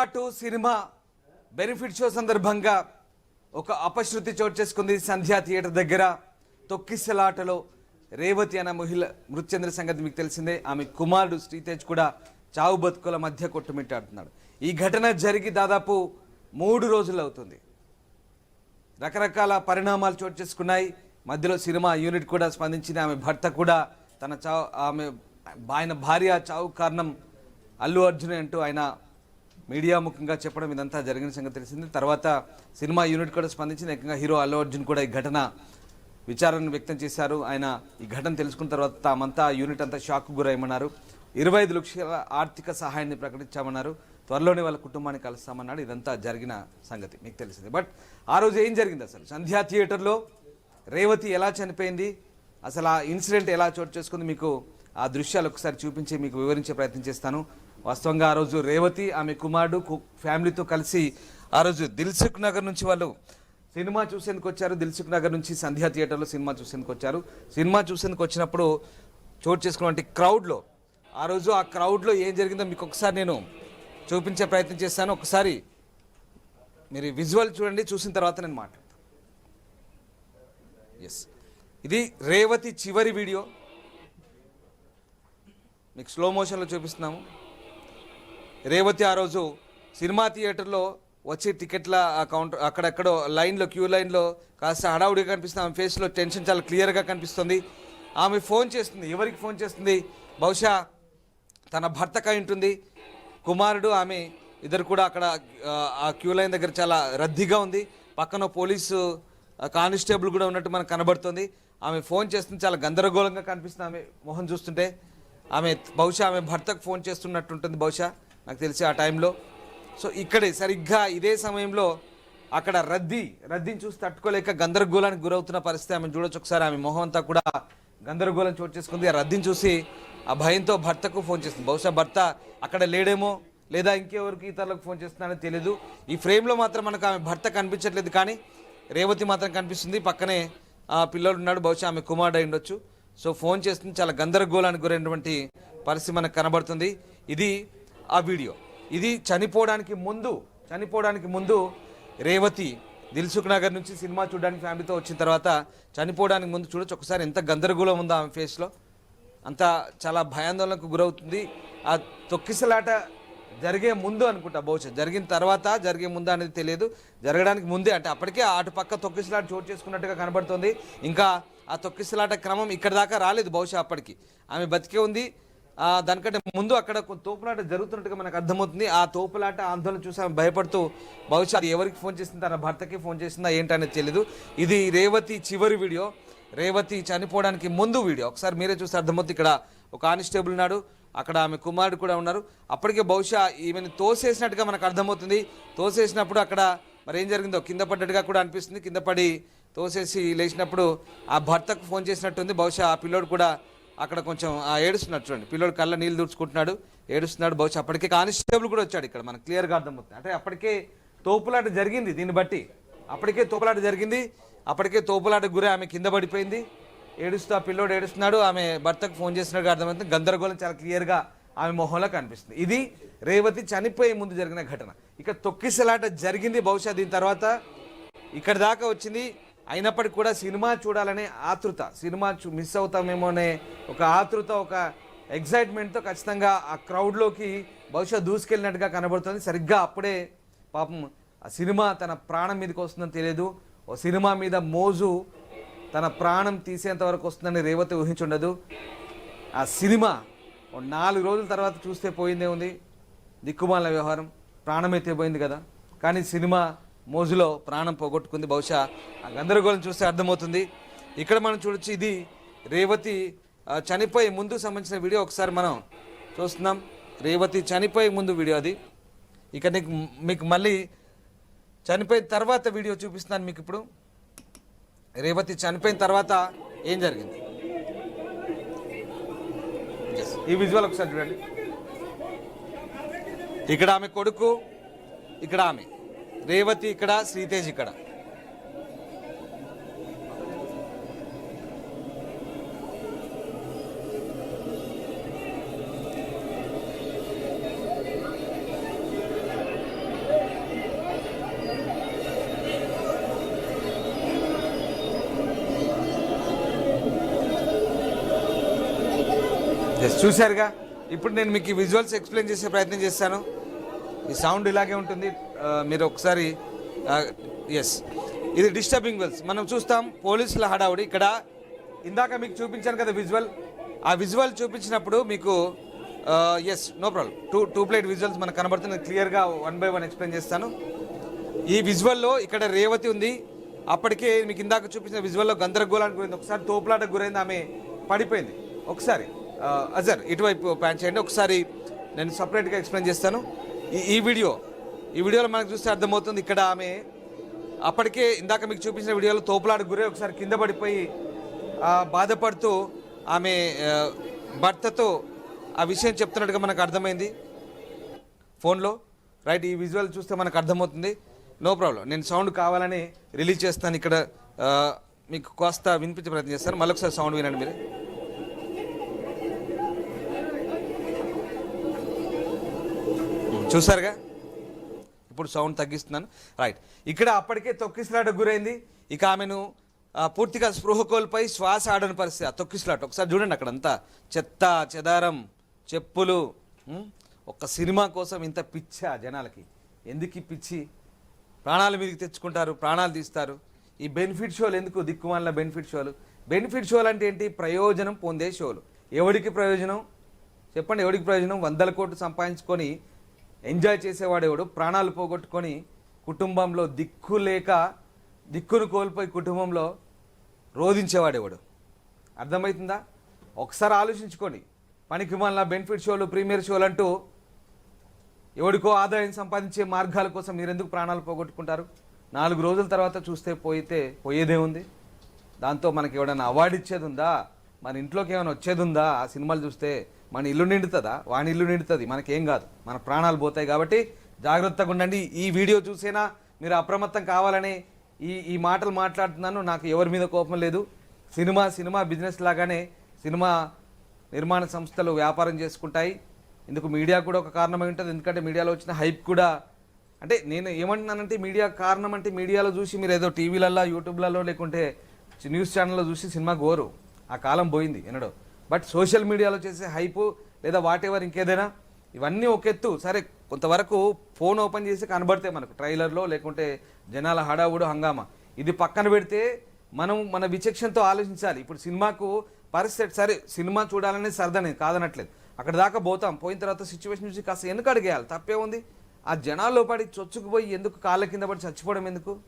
పాటు cinema benefit show సందర్భంగా ఒక అపశృతి చోటు చేసుకుంది సంధ్యా థియేటర్ దగ్గర. తొక్కిసలాటలో రేవతి అనే మహిళ మృత్యంద్ర సంగతి మీకు తెలిసిందే. ఆమె కుమారుడు శ్రీతేజ్ కూడా చావు బతుకుల మధ్య కొట్టుమిట్టాడుతున్నాడు ఈ ఘటన జరిగి దాదాపు మూడు రోజులు అవుతుంది. రకరకాల పరిణామాలు చోటు చేసుకున్నాయి. మధ్యలో సినిమా యూనిట్ కూడా స్పందించింది. ఆమె భర్త కూడా తన చావు ఆమె ఆయన భార్య చావు కారణం అల్లు అర్జున్ అంటూ ఆయన మీడియా ముఖంగా చెప్పడం ఇదంతా జరిగిన సంగతి తెలిసింది. తర్వాత సినిమా యూనిట్ కూడా స్పందించింది. ఏకంగా హీరో అల్లు అర్జున్ కూడా ఈ ఘటన విచారణ వ్యక్తం చేశారు. ఆయన ఈ ఘటన తెలుసుకున్న తర్వాత తామంతా యూనిట్ అంతా షాక్ గురయ్యమన్నారు. ఇరవై ఐదు లక్షల ఆర్థిక సహాయాన్ని ప్రకటించామన్నారు. త్వరలోనే వాళ్ళ కుటుంబాన్ని కలుస్తామన్నాడు. ఇదంతా జరిగిన సంగతి మీకు తెలిసింది. బట్ ఆ రోజు ఏం జరిగింది అసలు? సంధ్యా థియేటర్లో రేవతి ఎలా చనిపోయింది? అసలు ఆ ఇన్సిడెంట్ ఎలా చోటు చేసుకుంది? మీకు ఆ దృశ్యాలు ఒకసారి చూపించి మీకు వివరించే ప్రయత్నం చేస్తాను. వాస్తవంగా ఆ రోజు రేవతి ఆమె కుమారుడు కు- ఫ్యామిలీతో కలిసి ఆ రోజు దిల్సుఖ్ నగర్ నుంచి వాళ్ళు సినిమా చూసేందుకు వచ్చారు. దిల్సుఖ్ నగర్ నుంచి సంధ్యా థియేటర్లో సినిమా చూసేందుకు వచ్చారు. సినిమా చూసేందుకు వచ్చినప్పుడు చోటు చేసుకున్నటువంటి క్రౌడ్లో ఆ రోజు ఆ క్రౌడ్లో ఏం జరిగిందో మీకు ఒకసారి నేను చూపించే ప్రయత్నం చేస్తాను. ఒకసారి మీరు విజువల్ చూడండి చూసిన తర్వాత నేను మాట్లాడతాను ఎస్ ఇది రేవతి చివరి వీడియో. మీకు స్లో మోషన్లో చూపిస్తున్నాము. రేవతి ఆ రోజు సినిమా థియేటర్లో వచ్చి టికెట్ల కౌంటర్ అక్కడెక్కడో లైన్లో క్యూ లైన్లో కాస్త హడావుడిగా కనిపిస్తుంది. ఆమె ఫేస్లో టెన్షన్ చాలా క్లియర్గా కనిపిస్తుంది. ఆమె ఫోన్ చేస్తుంది ఎవరికి ఫోన్ చేస్తుంది? బహుశా తన భర్తకై ఉంటుంది. కుమారుడు ఆమె ఇద్దరు కూడా అక్కడ ఆ, క్యూ లైన్ దగ్గర చాలా రద్దీగా ఉంది. పక్కన పోలీసు కానిస్టేబుల్ కూడా ఉన్నట్టు మనకు కనబడుతుంది. ఆమె ఫోన్ చేస్తుంది చాలా గందరగోళంగా కనిపిస్తుంది ఆమె మొహం చూస్తుంటే. ఆమె బహుశా ఆమె భర్తకు ఫోన్ చేస్తున్నట్టు ఉంటుంది బహుశా నాకు తెలిసి ఆ టైంలో. సో ఇక్కడే సరిగ్గా ఇదే సమయంలో అక్కడ రద్దీ రద్దీని చూసి తట్టుకోలేక గందరగోళానికి గురవుతున్న పరిస్థితి ఆమె చూడొచ్చు. ఒకసారి ఆమె మొహం అంతా కూడా గందరగోళం చోటు చేసుకుంది. ఆ రద్దీని చూసి ఆ భయంతో భర్తకు ఫోన్ చేస్తుంది. బహుశా భర్త అక్కడ లేడేమో లేదా ఇంకెవరికి ఇతరులకు ఫోన్ చేస్తున్నానో తెలియదు ఈ ఫ్రేమ్లో మాత్రం మనకు ఆమె భర్త కనిపించట్లేదు కానీ రేవతి మాత్రం కనిపిస్తుంది. పక్కనే ఆ ఉన్నాడు. బహుశా ఆమె కుమారుడు అయి ఉండొచ్చు. సో ఫోన్ చేస్తుంది చాలా గందరగోళానికి గురైనటువంటి పరిస్థితి మనకు కనబడుతుంది. ఇది ఆ వీడియో. ఇది చనిపోవడానికి ముందు చనిపోవడానికి ముందు రేవతి దిల్సుఖ్ నగర్ నుంచి సినిమా చూడడానికి ఫ్యామిలీతో వచ్చిన తర్వాత చనిపోవడానికి ముందు చూడొచ్చు. ఒకసారి ఎంత గందరగోళం ఉందో ఆమె ఫేస్లో అంతా చాలా భయాందోళనకు గురవుతుంది. ఆ తొక్కిసలాట జరిగే ముందు అనుకుంటా బహుశా జరిగిన తర్వాత జరిగే ముందు అనేది తెలియదు. జరగడానికి ముందే అంటే అప్పటికే అటు పక్క తొక్కిసలాట చోటు చేసుకున్నట్టుగా కనబడుతుంది. ఇంకా ఆ తొక్కిసలాట క్రమం ఇక్కడ దాకా రాలేదు బహుశా అప్పటికి. ఆమె బతికే ఉంది. దానికంటే ముందు అక్కడ తోపులాట జరుగుతున్నట్టుగా మనకు అర్థమవుతుంది. ఆ తోపులాట ఆందోళన చూసి ఆమె భయపడుతూ బహుశా అది ఎవరికి ఫోన్ చేసింది తన భర్తకి ఫోన్ చేసిందా ఏంటనేది తెలియదు ఇది రేవతి చివరి వీడియో. రేవతి చనిపోవడానికి ముందు వీడియో. ఒకసారి మీరే చూస్తే అర్థమవుతుంది. ఇక్కడ ఒక కానిస్టేబుల్ ఉన్నాడు. అక్కడ ఆమె కుమారుడు కూడా ఉన్నారు. అప్పటికే బహుశా ఈమెను తోసేసినట్టుగా మనకు అర్థమవుతుంది. తోసేసినప్పుడు అక్కడ మరి ఏం జరిగిందో? కింద పడ్డట్టుగా కూడా అనిపిస్తుంది. కింద పడి తోసేసి లేచినప్పుడు ఆ భర్తకు ఫోన్ చేసినట్టుంది. బహుశా ఆ పిల్లోడు కూడా అక్కడ కొంచెం ఆ ఏడుస్తున్నట్టు చూడండి. పిల్లోడు కళ్ళ నీళ్ళు దూడ్చుకుంటున్నాడు. ఏడుస్తున్నాడు. బహుశా అప్పటికే కానిస్టేబుల్ కూడా వచ్చాడు ఇక్కడ. మనకు క్లియర్గా అర్థమవుతుంది. అంటే అప్పటికే తోపులాట జరిగింది దీన్ని బట్టి. అప్పటికే తోపులాట జరిగింది. అప్పటికే తోపులాట గురి ఆమె కింద పడిపోయింది. ఏడుస్తూ ఆ పిల్లోడు ఏడుస్తున్నాడు ఆమె భర్తకు ఫోన్ చేసినట్టుగా అర్థమవుతుంది. గందరగోళం చాలా క్లియర్గా ఆమె మొహంలో కనిపిస్తుంది. ఇది రేవతి చనిపోయే ముందు జరిగిన ఘటన. ఇక తొక్కిసలాట జరిగింది బహుశా దీని తర్వాత. ఇక్కడ దాకా వచ్చింది. అయినప్పటికీ కూడా సినిమా చూడాలనే ఆతృత. సినిమా చూ- మిస్ అవుతామేమో అనే ఒక ఆతృత ఒక ఎగ్జైట్మెంట్తో ఖచ్చితంగా ఆ క్రౌడ్లోకి బహుశా దూసుకెళ్ళినట్టుగా కనబడుతుంది. సరిగ్గా అప్పుడే పాపం ఆ సినిమా తన ప్రాణం మీదకి వస్తుందని తెలియదు. ఓ సినిమా మీద మోజు తన ప్రాణం తీసేంత వరకు వస్తుందని రేవతి ఊహించుండదు. ఆ సినిమా నాలుగు రోజుల తర్వాత చూస్తే పోయిందే ఉంది. దిక్కుమాల వ్యవహారం. ప్రాణం అయితే పోయింది కదా. కానీ సినిమా మోజులో ప్రాణం పోగొట్టుకుంది. బహుశా ఆ గందరగోళం చూస్తే అర్థమవుతుంది. ఇక్కడ మనం చూడొచ్చు ఇది రేవతి చనిపోయి చనిపోయే ముందు సంబంధించిన వీడియో. ఒకసారి మనం చూస్తున్నాం. రేవతి చనిపోయే ముందు వీడియో అది. ఇక నీకు మీకు మళ్ళీ చనిపోయిన తర్వాత వీడియో చూపిస్తున్నాను మీకు ఇప్పుడు. రేవతి చనిపోయిన తర్వాత ఏం జరిగింది. ఈ విజువల్ ఒకసారి చూడండి. ఇక్కడ ఆమె కొడుకు ఇక్కడ ఆమె. రేవతి ఇక్కడ శ్రీతేజ్ ఇక్కడ. చూశారుగా? ఇప్పుడు నేను మీకు విజువల్స్ ఎక్స్ప్లెయిన్ చేసే ప్రయత్నం చేస్తాను. ఈ సౌండ్ ఇలాగే ఉంటుంది. మీరు ఒకసారి ఎస్ ఇది డిస్టర్బింగ్ వెల్స్ మనం చూస్తాం పోలీసుల హడావుడి. ఇక్కడ ఇందాక మీకు చూపించాను కదా విజువల్ ఆ విజువల్ చూపించినప్పుడు మీకు yes no problem two two plate visuals మనకు కనబడుతుంది. క్లియర్గా వన్ బై వన్ ఎక్స్ప్లెయిన్ చేస్తాను. ఈ విజువల్లో ఇక్కడ రేవతి ఉంది. అప్పటికే మీకు ఇందాక చూపించిన విజువల్లో గందరగోళానికి గురైంది. ఒకసారి తోపులాటకు గురైంది ఆమె పడిపోయింది. ఒకసారి. అజర్ ఇటువైపు ప్యాన్ చేయండి. ఒకసారి నేను సపరేట్గా ఎక్స్ప్లెయిన్ చేస్తాను. ఈ ఈ వీడియో ఈ వీడియోలో మనకు చూస్తే అర్థమవుతుంది. ఇక్కడ ఆమె అప్పటికే ఇందాక మీకు చూపించిన వీడియోలో తోపులాడు గురై ఒకసారి కింద పడిపోయి బాధపడుతూ ఆమె భర్తతో ఆ విషయం చెప్తున్నట్టుగా మనకు అర్థమైంది. ఫోన్లో రైట్ ఈ విజువల్ చూస్తే మనకు అర్థమవుతుంది. No problem. నేను సౌండ్ కావాలని రిలీజ్ చేస్తాను ఇక్కడ. మీకు కాస్త వినిపించే ప్రయత్నం చేస్తాను. మళ్ళొకసారి సౌండ్ వినండి మీరు. చూసారుగా? ఇప్పుడు సౌండ్ తగ్గిస్తున్నాను. రైట్ ఇక్కడ అప్పటికే తొక్కిసలాట గురైంది. ఇక ఆమెను పూర్తిగా స్పృహ కోల్పోయి శ్వాస ఆడని పరిస్థితి. ఆ తొక్కిసలాట. ఒకసారి చూడండి అక్కడంతా. చెత్త చెదారం చెప్పులు ఒక సినిమా కోసం ఇంత పిచ్చా జనాలకి. ఎందుకు పిచ్చి? ప్రాణాల మీదకి తెచ్చుకుంటారు ప్రాణాలు తీస్తారు. ఈ బెనిఫిట్ షోలు ఎందుకు? దిక్కుమాల బెనిఫిట్ షోలు. బెనిఫిట్ షోలు అంటే ఏంటి? ప్రయోజనం పొందే షోలు. ఎవడికి ప్రయోజనం? చెప్పండి ఎవడికి ప్రయోజనం? వందల కోట్లు సంపాదించుకొని ఎంజాయ్ చేసేవాడు ఎవడు? ప్రాణాలు పోగొట్టుకొని కుటుంబంలో దిక్కు లేక దిక్కును కోల్పోయి కుటుంబంలో రోధించేవాడేవాడు అర్థమవుతుందా? ఒకసారి ఆలోచించుకోండి. పనికి మళ్ళీ బెనిఫిట్ షోలు ప్రీమియర్ షోలు అంటూ ఎవడికో ఆదాయం సంపాదించే మార్గాల కోసం మీరు ఎందుకు ప్రాణాలు పోగొట్టుకుంటారు? నాలుగు రోజుల తర్వాత చూస్తే పోయితే పోయేదే ఉంది. దాంతో మనకి ఎవడైనా అవార్డు ఇచ్చేది ఉందా? మన ఇంట్లోకి ఏమైనా వచ్చేది ఉందా ఆ సినిమాలు చూస్తే మన ఇల్లు నిండుతుందా? వాని ఇల్లు నిండుతుంది. మనకేం కాదు. మన ప్రాణాలు పోతాయి కాబట్టి జాగ్రత్తగా ఉండండి. ఈ వీడియో చూసేనా? మీరు అప్రమత్తం కావాలని ఈ ఈ మాటలు మాట్లాడుతున్నాను నాకు ఎవరి మీద కోపం లేదు. సినిమా సినిమా బిజినెస్ లాగానే సినిమా నిర్మాణ సంస్థలు వ్యాపారం చేసుకుంటాయి. ఇందుకు మీడియా కూడా ఒక కారణమై ఉంటుంది. ఎందుకంటే మీడియాలో వచ్చిన హైప్ కూడా అంటే నేను ఏమంటున్నానంటే మీడియా కారణం అంటే మీడియాలో చూసి మీరు ఏదో టీవీలలో యూట్యూబ్లలో లేకుంటే న్యూస్ ఛానల్లో చూసి సినిమా గోరు. ఆ కాలం పోయింది ఎన్నడో. బట్ సోషల్ మీడియాలో చేసే హైపు లేదా వాట్ ఎవర్ ఇంకేదైనా ఇవన్నీ ఒక ఎత్తు. సరే కొంతవరకు ఫోన్ ఓపెన్ చేసి కనబడితే మనకు ట్రైలర్లో లేకుంటే జనాల హడావుడు హంగామా. ఇది పక్కన పెడితే మనం మన విచక్షణతో ఆలోచించాలి. ఇప్పుడు సినిమాకు పరిస్థితి సరే సినిమా చూడాలనే సరదా కాదనట్లేదు. అక్కడ దాకా పోతాం. పోయిన తర్వాత సిచ్యువేషన్ చూసి కాస్త ఎందుకు అడిగేయాలి? తప్పే ఉంది ఆ జనాల్లో పడి చొచ్చుకుపోయి ఎందుకు కాళ్ళ కింద పడి చచ్చిపోవడం ఎందుకు?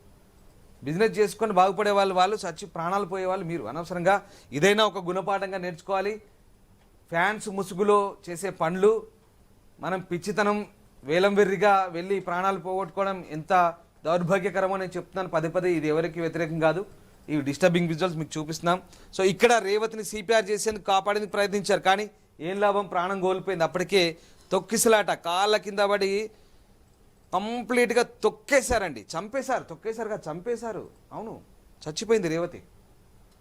బిజినెస్ చేసుకొని బాగుపడే వాళ్ళు వాళ్ళు చచ్చి ప్రాణాలు పోయేవాళ్ళు మీరు. అనవసరంగా ఇదైనా ఒక గుణపాఠంగా నేర్చుకోవాలి. ఫ్యాన్స్ ముసుగులో చేసే పనులు మనం పిచ్చితనం వేలం వెర్రిగా వెళ్ళి ప్రాణాలు పోగొట్టుకోవడం ఎంత దౌర్భాగ్యకరమో నేను చెప్తున్నాను. పదే పదే ఇది ఎవరికి వ్యతిరేకం కాదు. ఈ డిస్టర్బింగ్ విజువల్స్ మీకు చూపిస్తున్నాం. సో ఇక్కడ రేవతిని సిపిఆర్ చేసేందుకు కాపాడేందుకు ప్రయత్నించారు. కానీ ఏం లాభం? ప్రాణం కోల్పోయింది. అప్పటికే తొక్కిసలాట కాళ్ళ కింద పడి కంప్లీట్గా తొక్కేశారండి. చంపేశారు తొక్కేశారుగా చంపేశారు. అవును చచ్చిపోయింది రేవతి.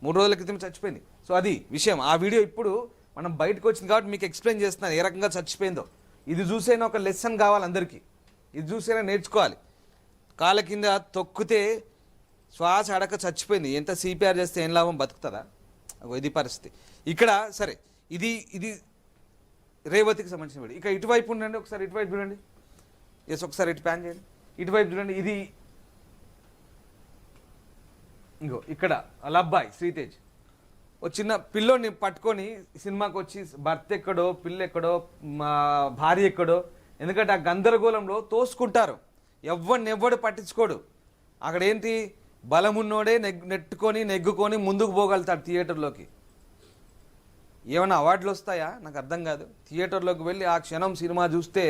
మూడు రోజుల క్రితం చచ్చిపోయింది. సో అది విషయం. ఆ వీడియో ఇప్పుడు మనం బయటకు వచ్చింది కాబట్టి మీకు ఎక్స్ప్లెయిన్ చేస్తున్నాను. ఏ రకంగా చచ్చిపోయిందో. ఇది చూసైనా ఒక లెసన్ కావాలి అందరికీ. ఇది చూసైనా నేర్చుకోవాలి. కాళ్ళ కింద తొక్కితే శ్వాస అడక చచ్చిపోయింది. ఎంత సిపిఆర్ చేస్తే ఏం లాభం? బతుకుతుందా? ఇది పరిస్థితి. ఇక్కడ సరే ఇది ఇది రేవతికి సంబంధించిన వీడియో. ఇక ఇటువైపు ఉండండి ఒకసారి ఇటువైపు చూడండి. ఎస్ ఒకసారి ఇటు ప్యాన్ చేయండి. ఇటువైపు చూడండి ఇది ఇంకో ఇక్కడ వాళ్ళ అబ్బాయి శ్రీతేజ్. ఓ చిన్న పిల్లోని పట్టుకొని సినిమాకి వచ్చి భర్త ఎక్కడో పిల్ల ఎక్కడో మా భార్య ఎక్కడో ఎందుకంటే ఆ గందరగోళంలో తోసుకుంటారు. ఎవ్వడిని ఎవ్వడు పట్టించుకోడు. అక్కడ ఏంటి? బలమున్నోడే నెగ్ నెట్టుకొని నెగ్గుకొని ముందుకు పోగలుగుతాడు థియేటర్లోకి. ఏమైనా అవార్డులు వస్తాయా? నాకు అర్థం కాదు. థియేటర్లోకి వెళ్ళి ఆ క్షణం సినిమా చూస్తే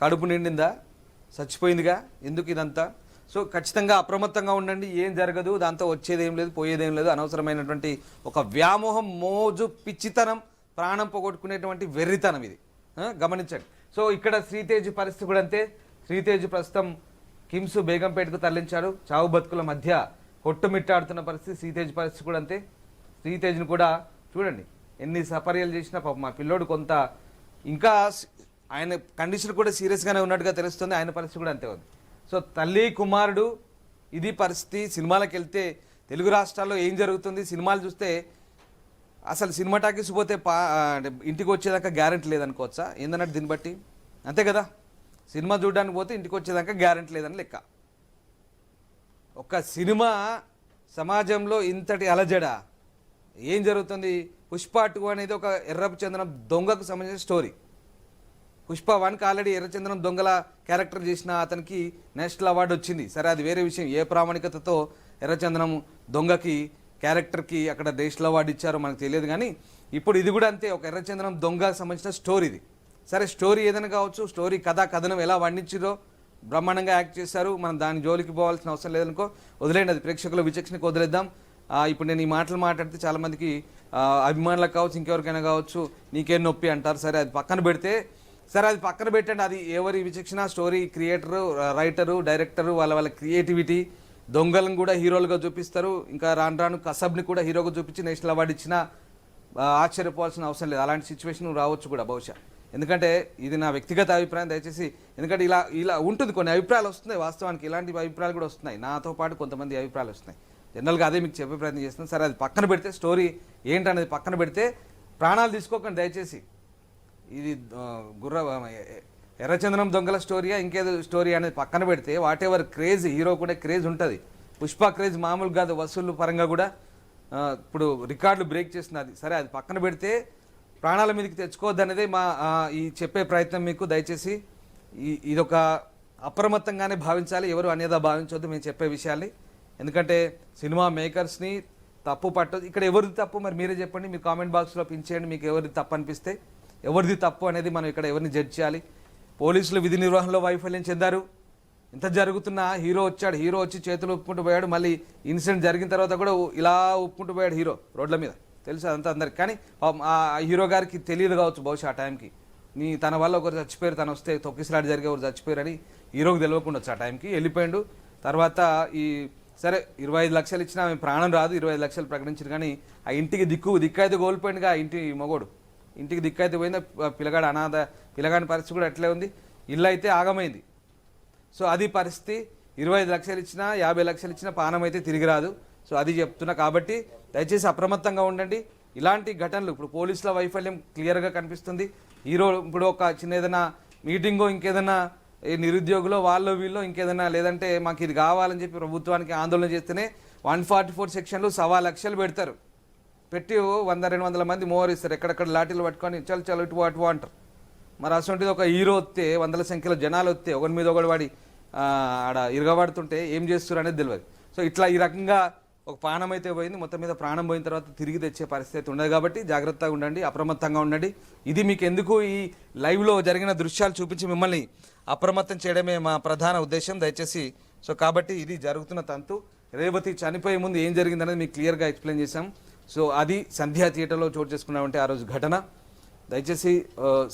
కడుపు నిండిందా? చచ్చిపోయిందిగా? ఎందుకు ఇదంతా? సో ఖచ్చితంగా అప్రమత్తంగా ఉండండి. ఏం జరగదు. దాంతో వచ్చేదేం లేదు పోయేదేం లేదు. అనవసరమైనటువంటి ఒక వ్యామోహం మోజు పిచ్చితనం ప్రాణం పోగొట్టుకునేటువంటి వెర్రితనం ఇది. గమనించండి. సో ఇక్కడ శ్రీతేజ్ పరిస్థితి కూడా అంతే. శ్రీతేజ్ ప్రస్తుతం కిమ్స్ బేగంపేటకు తరలించారు చావు బతుకుల మధ్య కొట్టుమిట్టాడుతున్న పరిస్థితి శ్రీతేజ్ పరిస్థితి కూడా అంతే. శ్రీతేజ్ని కూడా చూడండి. ఎన్ని సపర్యలు చేసినా పాప మా పిల్లోడు కొంత ఇంకా ఆయన కండిషన్ కూడా సీరియస్గానే ఉన్నట్టుగా తెలుస్తుంది ఆయన పరిస్థితి కూడా అంతే ఉంది. సో తల్లి కుమారుడు ఇది పరిస్థితి. సినిమాలకు వెళ్తే తెలుగు రాష్ట్రాల్లో ఏం జరుగుతుంది? సినిమాలు చూస్తే అసలు సినిమా టాకీస్ పోతే పా ఇంటికి వచ్చేదాకా గ్యారెంటీ లేదనుకోవచ్చా? ఏందన్నట్టు దీన్ని బట్టి? అంతే కదా? సినిమా చూడడానికి పోతే ఇంటికి వచ్చేదాకా గ్యారెంటీ లేదని లెక్క. ఒక సినిమా సమాజంలో ఇంతటి అలజడ ఏం జరుగుతుంది? పుష్ప టూ అనేది ఒక ఎర్రపు చందనం దొంగకు సంబంధించిన స్టోరీ. పుష్ప వన్కి ఆల్రెడీ ఎర్రచందనం దొంగల క్యారెక్టర్ చేసిన అతనికి నేషనల్ అవార్డు వచ్చింది. సరే అది వేరే విషయం. ఏ ప్రామాణికతతో ఎర్రచందనం దొంగకి క్యారెక్టర్కి అక్కడ నేషనల్ అవార్డు ఇచ్చారో మనకు తెలియదు కానీ ఇప్పుడు ఇది కూడా అంతే. ఒక ఎర్రచందనం దొంగకు సంబంధించిన స్టోరీ ఇది. సరే స్టోరీ ఏదైనా కావచ్చు స్టోరీ కథా కథనం ఎలా వండించారో బ్రహ్మాండంగా యాక్ట్ చేశారు. మనం దాని జోలికి పోవాల్సిన అవసరం లేదనుకో వదిలేండి అది ప్రేక్షకుల విచక్షణకు వదిలేద్దాం. ఇప్పుడు నేను ఈ మాటలు మాట్లాడితే చాలామందికి అభిమానులకు కావచ్చు ఇంకెవరికైనా కావచ్చు నీకేం నొప్పి అంటారు. సరే అది పక్కన పెడితే సరే అది పక్కన పెట్టండి. అది ఎవరి విచక్షణ స్టోరీ క్రియేటరు రైటరు డైరెక్టరు వాళ్ళ వాళ్ళ క్రియేటివిటీ. దొంగలను కూడా హీరోలుగా చూపిస్తారు. ఇంకా రాను రాను కసబ్ని కూడా హీరోగా చూపించి నేషనల్ అవార్డు ఇచ్చిన ఆశ్చర్యపోవాల్సిన అవసరం లేదు. అలాంటి సిచ్యువేషన్ రావచ్చు కూడా బహుశా. ఎందుకంటే ఇది నా వ్యక్తిగత అభిప్రాయం దయచేసి. ఎందుకంటే ఇలా ఇలా ఉంటుంది. కొన్ని అభిప్రాయాలు వస్తున్నాయి వాస్తవానికి. ఇలాంటి అభిప్రాయాలు కూడా వస్తున్నాయి. నాతో పాటు కొంతమంది అభిప్రాయాలు వస్తున్నాయి. జనరల్గా అదే మీకు చెప్పే ప్రయత్నం చేస్తున్నాను. సరే అది పక్కన పెడితే స్టోరీ ఏంటనేది పక్కన పెడితే ప్రాణాలు తీసుకోకండి దయచేసి. ఇది గుర్ర ఎర్రచందనం దొంగల స్టోరీయా ఇంకేదో స్టోరీ అనేది పక్కన పెడితే వాట్ ఎవర్ క్రేజ్ హీరో కూడా క్రేజ్ ఉంటుంది. పుష్ప క్రేజ్ మామూలు కాదు వసూళ్ళు పరంగా కూడా ఇప్పుడు రికార్డులు బ్రేక్ చేస్తున్నది. సరే అది పక్కన పెడితే ప్రాణాల మీదకి తెచ్చుకోవద్దు అనేది మా ఈ చెప్పే ప్రయత్నం మీకు. దయచేసి ఈ ఇదొక అప్రమత్తంగానే భావించాలి. ఎవరు అనేదా భావించవద్దు మేము చెప్పే విషయాల్ని. ఎందుకంటే సినిమా మేకర్స్ని తప్పు పట్టదు ఇక్కడ ఎవరిది తప్పు? మరి మీరే చెప్పండి. మీ కామెంట్ బాక్స్లో పించేయండి మీకు ఎవరిది తప్పు అనిపిస్తే. ఎవరిది తప్పు అనేది మనం ఇక్కడ ఎవరిని జడ్జ్ చేయాలి? పోలీసులు విధి నిర్వహణలో వైఫల్యం చెందారు. ఇంత జరుగుతున్న హీరో వచ్చాడు హీరో వచ్చి చేతులు ఒప్పుకుంటూ పోయాడు మళ్ళీ ఇన్సిడెంట్ జరిగిన తర్వాత కూడా ఇలా ఒప్పుకుంటూ పోయాడు హీరో రోడ్ల మీద. తెలుసు అదంతా అందరికి. కానీ ఆ హీరో గారికి తెలియదు కావచ్చు బహుశా ఆ టైంకి నీ తన వల్ల ఒకరు చచ్చిపోయారు తను వస్తే తొక్కిసలాట జరిగే ఒకరు చచ్చిపోయారని హీరోకి తెలియకుండా వచ్చి ఆ టైంకి వెళ్ళిపోయాడు. తర్వాత ఈ సరే ఇరవై ఐదు లక్షలు ఇచ్చినా ఆమె ప్రాణం రాదు ఇరవై ఐదు లక్షలు ప్రకటించారు కానీ ఆ ఇంటికి దిక్కు దిక్కు అయితే కోల్పోయిండుగా ఆ ఇంటి మగోడు. ఇంటికి దిక్కైతే పోయిందా? పిల్లగాడు అనాథ పిల్లగాడి పరిస్థితి కూడా అట్లే ఉంది. ఇల్లు అయితే ఆగమైంది. సో అది పరిస్థితి. ఇరవై ఐదు లక్షలు ఇచ్చినా యాభై లక్షలు ఇచ్చినా పానం అయితే తిరిగి రాదు. సో అది చెప్తున్నా కాబట్టి దయచేసి అప్రమత్తంగా ఉండండి. ఇలాంటి ఘటనలు ఇప్పుడు పోలీసుల వైఫల్యం క్లియర్గా కనిపిస్తుంది. హీరో ఇప్పుడు ఒక చిన్న ఏదైనా మీటింగో ఇంకేదైనా నిరుద్యోగులో వాళ్ళు వీళ్ళు ఇంకేదైనా లేదంటే మాకు ఇది కావాలని చెప్పి ప్రభుత్వానికి ఆందోళన చేస్తేనే వన్ ఫార్టీ ఫోర్ సెక్షన్లు సవా లక్షలు పెడతారు. పెట్టి వంద రెండు వందల మంది మోహరిస్తారు ఎక్కడెక్కడ లాఠీలు పట్టుకొని చల్ చల్ ఇటు అటు అంటారు. మరి అటువంటిది ఒక హీరో వస్తే వందల సంఖ్యలో జనాలు వస్తే ఒకరి మీద ఒకటి వాడి ఆడ ఇరగబడుతుంటే ఏం చేస్తారు అనేది తెలియదు. సో ఇట్లా ఈ రకంగా ఒక ప్రాణం అయితే పోయింది. మొత్తం మీద ప్రాణం పోయిన తర్వాత తిరిగి తెచ్చే పరిస్థితి ఉండదు కాబట్టి జాగ్రత్తగా ఉండండి అప్రమత్తంగా ఉండండి. ఇది మీకు ఎందుకు ఈ లైవ్లో జరిగిన దృశ్యాలు చూపించి మిమ్మల్ని అప్రమత్తం చేయడమే మా ప్రధాన ఉద్దేశం. దయచేసి సో కాబట్టి ఇది జరుగుతున్న తంతు. రేవతి చనిపోయే ముందు ఏం జరిగిందనేది మీకు క్లియర్గా ఎక్స్ప్లెయిన్ చేశాం. సో అది సంధ్యా థియేటర్లో చోటు చేసుకున్నామంటే ఆ రోజు ఘటన. దయచేసి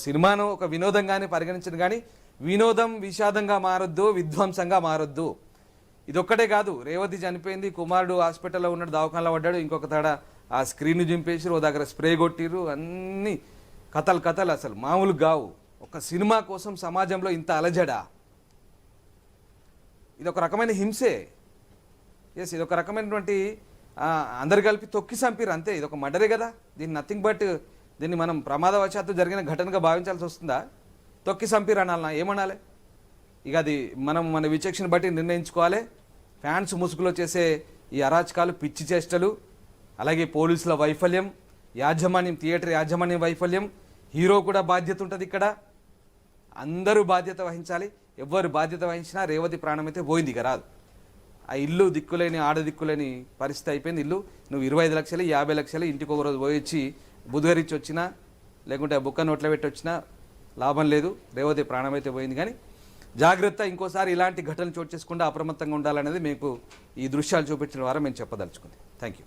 సినిమాను ఒక వినోదంగానే పరిగణించను కానీ వినోదం విషాదంగా మారొద్దు విధ్వంసంగా మారొద్దు. ఇదొక్కటే కాదు రేవతి చనిపోయింది కుమారుడు హాస్పిటల్లో ఉన్నాడు దవాఖానలో పడ్డాడు ఇంకొక తడ ఆ స్క్రీన్ చింపేసిరు ఓ దగ్గర స్ప్రే కొట్టిరు అన్ని కథలు కథలు అసలు మామూలు కావు ఒక సినిమా కోసం సమాజంలో ఇంత అలజడా. ఇది ఒక రకమైన హింసే. ఎస్ ఇది ఒక రకమైనటువంటి అందరు కలిపి తొక్కి చంపిరు అంతే. ఇది ఒక మర్డరే కదా. దీన్ని నథింగ్ బట్ దీన్ని మనం ప్రమాదవశాత్తు జరిగిన ఘటనగా భావించాల్సి వస్తుందా? తొక్కి చంపిరు అనాలనా ఏమనాలి? ఇక అది మనం మన విచక్షణ బట్టి నిర్ణయించుకోవాలి. ఫ్యాన్స్ ముసుగులో చేసే ఈ అరాచకాలు పిచ్చి చేష్టలు అలాగే పోలీసుల వైఫల్యం యాజమాన్యం థియేటర్ యాజమాన్యం వైఫల్యం హీరో కూడా బాధ్యత ఉంటుంది ఇక్కడ. అందరూ బాధ్యత వహించాలి. ఎవ్వరు బాధ్యత వహించినా రేవతి ప్రాణం అయితే పోయింది ఇక రాదు. ఆ ఇల్లు దిక్కులేని ఆడ దిక్కులేని పరిస్థితి అయిపోయింది ఇల్లు. నువ్వు ఇరవై ఐదు లక్షలు యాభై లక్షలు ఇంటికి ఒక రోజు పోయి వచ్చి బుధగరించి వచ్చినా లేకుంటే ఆ బుక్క నోట్లో పెట్టి వచ్చినా లాభం లేదు. రేవతి ప్రాణం అయితే పోయింది కానీ జాగ్రత్త ఇంకోసారి ఇలాంటి ఘటనలు చోటు చేసుకుంటే అప్రమత్తంగా ఉండాలనేది మీకు ఈ దృశ్యాలు చూపించిన వారం మేము చెప్పదలుచుకుంది. థ్యాంక్ యూ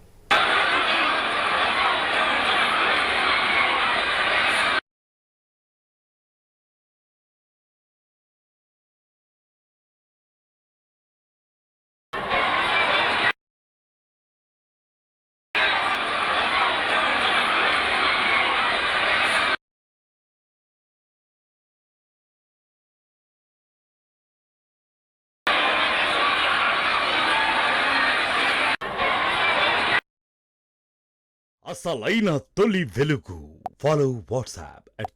అసలైన తొలి వెలుగు. Follow WhatsApp at